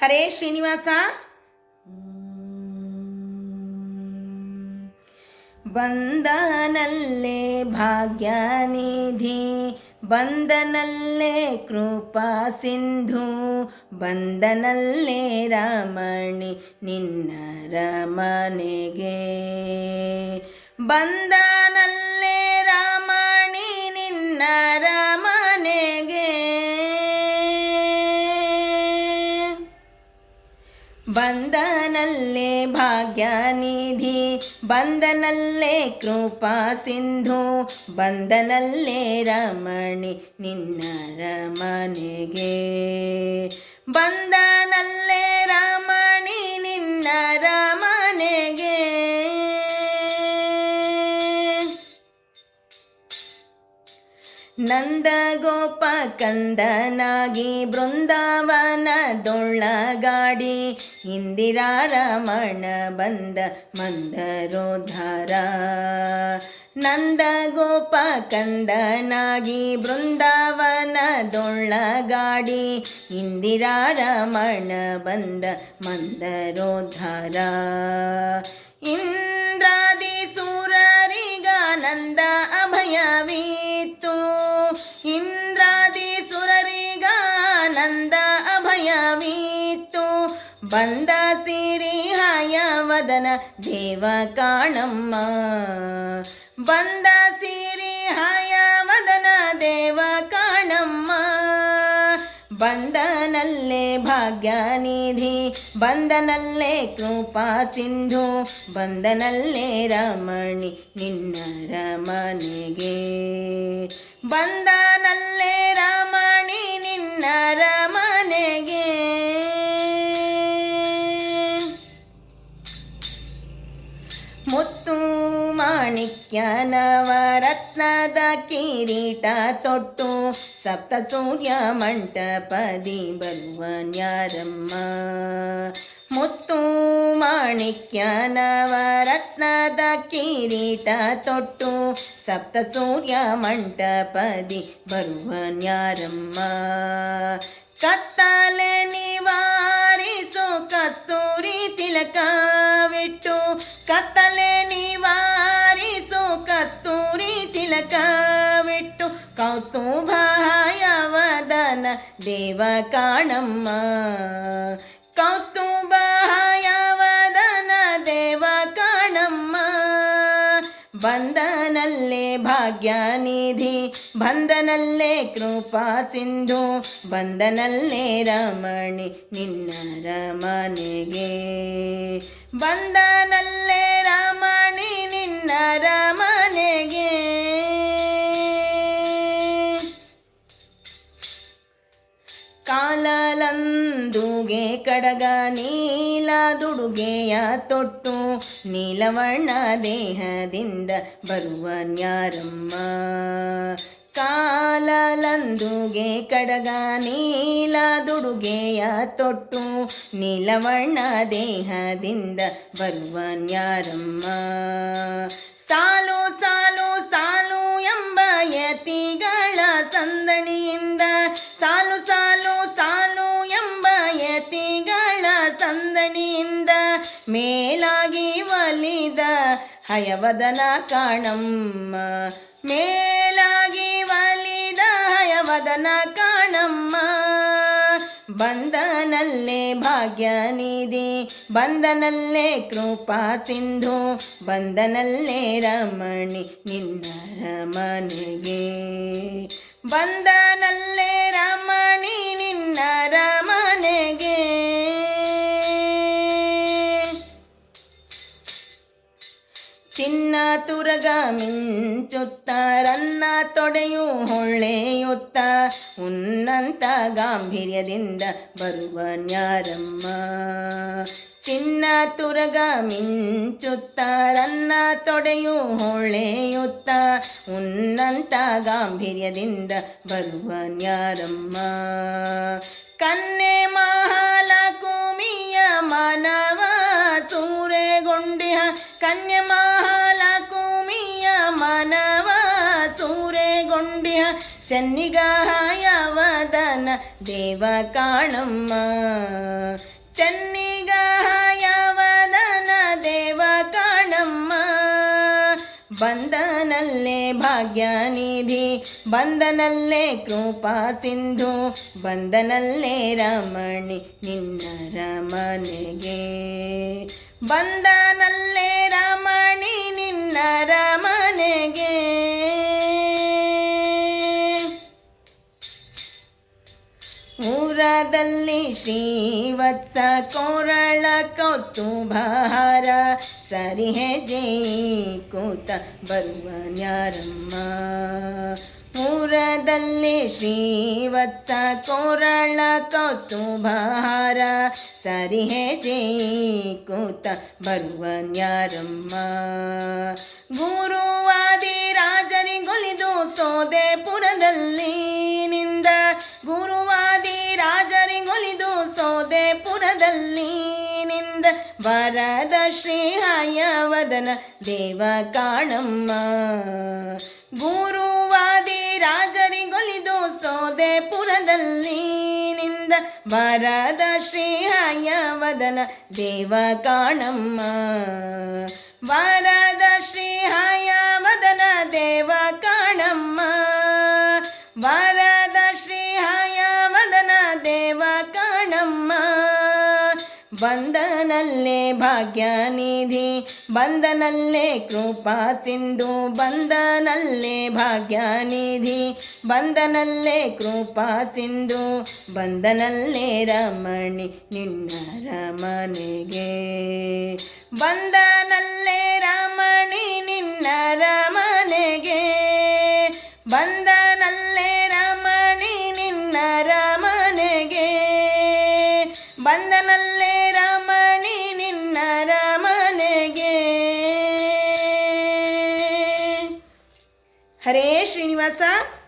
ಹರೇ ಶ್ರೀನಿವಾಸ. ಬಂದನಲ್ಲೇ ಭಾಗ್ಯನಿಧಿ ಬಂದನಲ್ಲೇ ಕೃಪಾ ಸಿಂಧು ಬಂದನಲ್ಲೇ ರಮಣಿ ನಿನ್ನ ರಮನೆಗೆ. ಬಂದನಲ್ಲೇ ರಮಣಿ ಬಂದನಲ್ಲೇ ಭಾಗ್ಯನಿಧಿ ಬಂದನಲ್ಲೇ ಕೃಪಾ ಸಿಂಧು ಬಂದನಲ್ಲೇ ರಮಣಿ ನಿನ್ನ ರಮನೆಗೆ. ಬಂದನಲ್ಲೇ ನಂದಗೋಪ ಕಂದನಾಗಿ ಬೃಂದಾವನದೊಳ್ಳಗಾಡಿ ಇಂದಿರಾರಮಣ ಬಂದ ಮಂದರೋದ್ಧಾರ. ನಂದಗೋಪ ಕಂದನಾಗಿ ಬೃಂದಾವನದೊಳ್ಳಗಾಡಿ ಇಂದಿರಾರಮಣ ಬಂದ ಮಂದರೋಧಾರ ಇಂದ್ರಾದಿ ಬಂದ ಸಿರಿ ವದನ ದೇವ ಕಾಣಮ್ಮ. ಬಂದ ಸಿರಿ ವದನ ದೇವ ಕಾಣಮ್ಮ. ಬಂದನಲ್ಲೇ ಭಾಗ್ಯನಿಧಿ, ಬಂದನಲ್ಲೇ ಕೃಪಾ ಸಿಂಧು, ಬಂದನಲ್ಲೇ ರಮಣಿ ನಿನ್ನ ರಮನೆಗೆ ಬಂದನಲ್ಲೇ ರಮಣಿ ನಿನ್ನ ರಮನೆಗೆ ಮಾಣಿಕ್ಯ ನವರತ್ನದ ಕಿರೀಟ ತೊಟ್ಟು ಸಪ್ತ ಸೂರ್ಯ ಮಂಟಪದಿ ಬರುವ ನ್ಯಾರಮ್ಮ. ಮುತ್ತು ಮಾಣಿಕ್ಯ ನವರತ್ನದ ಕಿರೀಟ ತೊಟ್ಟು ಸಪ್ತ ಸೂರ್ಯ ಮಂಟಪದಿ ಬರುವ ನ್ಯಾರಮ್ಮ. ಕತ್ತಲೆ ದೇವ ಕಾಣಮ್ಮ ಕೌಸ್ತುಭಾಯವದನ ದೇವ ಕಾಣಮ್ಮ ಬಂದನಲ್ಲೇ ಭಾಗ್ಯನಿಧಿ ಬಂದನಲ್ಲೇ ಕೃಪಾ ಸಿಂಧು ಬಂದನಲ್ಲೇ ರಮಣಿ ನಿನ್ನ ರಮನೆಗೆ ಬಂದನಲ್ಲೇ ರಮಣಿ ನಿನ್ನ ರಮನೆಗೆ ಕಾಲಲಂದುಗೆ ಕಡಗ, ನೀಲ ದುಡುಗೆಯ ತೊಟ್ಟು ನೀಲವಣ್ಣ ದೇಹದಿಂದ ಬರುವ ನ್ಯಾರಮ್ಮ. ಕಾಲಲಂದುಗೆ ಕಡಗ, ನೀಲ ದುಡುಗೆಯ ತೊಟ್ಟು ನೀಲವಣ್ಣ ದೇಹದಿಂದ ಬರುವ ನ್ಯಾರಮ್ಮ. ಹಯವದನ ಕಾಣಮ್ಮ. ಮೇಲಾಗಿ ವಾಲಿದ ಹಯವದನ ಕಾಣಮ್ಮ. ಬಂದನಲ್ಲೇ ಭಾಗ್ಯನಿಧಿ ಬಂದನಲ್ಲೇ ಕೃಪಾ ಸಿಂಧು ಬಂದನಲ್ಲೇ ರಮಣಿ ನಿನ್ನ ರಮನೆಗೆ ಬಂದನಲ್ಲೇ ರಮಣಿ ನಿನ್ನ ರಮನೆಗೆ ತುರಗ ಮಿಂಚುತ್ತ ರನ್ನ ತೊಡೆಯು ಹೊಳ್ಳೆಯುತ್ತ ಉನ್ನಂತ ಗಾಂಭೀರ್ಯದಿಂದ ಬರುವ ನ್ಯಾರಮ್ಮ. ಚಿನ್ನ ತುರಗ ಮಿಂಚುತ್ತ ರನ್ನ ತೊಡೆಯು ಹೊಳೆಯುತ್ತ ಉನ್ನಂತ ಗಾಂಭೀರ್ಯದಿಂದ ಬರುವ ನ್ಯಾರಮ್ಮ. ಚೆನ್ನಿಗಾಯವದನ ದೇವ ಕಾಣಮ್ಮ. ಚನ್ನಿಗಾಯವದನ ದೇವ ಕಾಣಮ್ಮ. ಬಂದನಲ್ಲೇ ಭಾಗ್ಯನಿಧಿ ಬಂದನಲ್ಲೇ ಕೃಪಾ ಸಿಂಧು ಬಂದನಲ್ಲೇ ರಮಣಿ ನಿನ್ನ ರಮನೆಗೆ. ಬಂದನಲ್ಲೇ ರಮಣಿ ನಿನ್ನ ರಮನೆಗೆ. ಊರದಲ್ಲಿ ಶ್ರೀವತ್ಸ ಕೋರಳ ಕೌತುಭಾರ ಸರಿ ಹೆಜೆ ಕೂತ ಬರುವ ನ್ಯಾರಮ್ಮ. ಪೂರದಲ್ಲಿ ಶ್ರೀವತ್ಸ ಕೋರಳ ಕೌತುಭಾರ ಸರಿ ಹೆಜೆ ಕೂತ ಬರುವ ನ್ಯಾರಮ್ಮ. ಹಯವದನ ದೇವ ಕಾಣಮ್ಮ ಗುರುವಾದಿ ರಾಜರಿಗೊಲಿದು ಸೋದೆಪುರದಲ್ಲಿ ನಿಂದ ವರದ ಶ್ರೀ ಹಯವದನ ದೇವ ಕಾಣಮ್ಮ ವರದ ಬಂದನಲ್ಲೇ ಭಾಗ್ಯನಿಧಿ ಬಂದನಲ್ಲೇ ಕೃಪಾ ಸಿಂಧು ಬಂದನಲ್ಲೇ ಭಾಗ್ಯನಿಧಿ ಬಂದನಲ್ಲೇ ಕೃಪಾ ಸಿಂಧು ಬಂದನಲ್ಲೇ ರಮಣಿ ನಿನ್ನ ರಮನೆಗೆ ಬಂದನಲ್ಲೇ ರಮಣಿ ನಿನ್ನ ರಮನೆಗೆ ಬಂದನಲ್ಲೇ ರಮಣಿ ನಿನ್ನ ಬಂದನಲ್ಲೇ ಹರೇ ಶ್ರೀನಿವಾಸ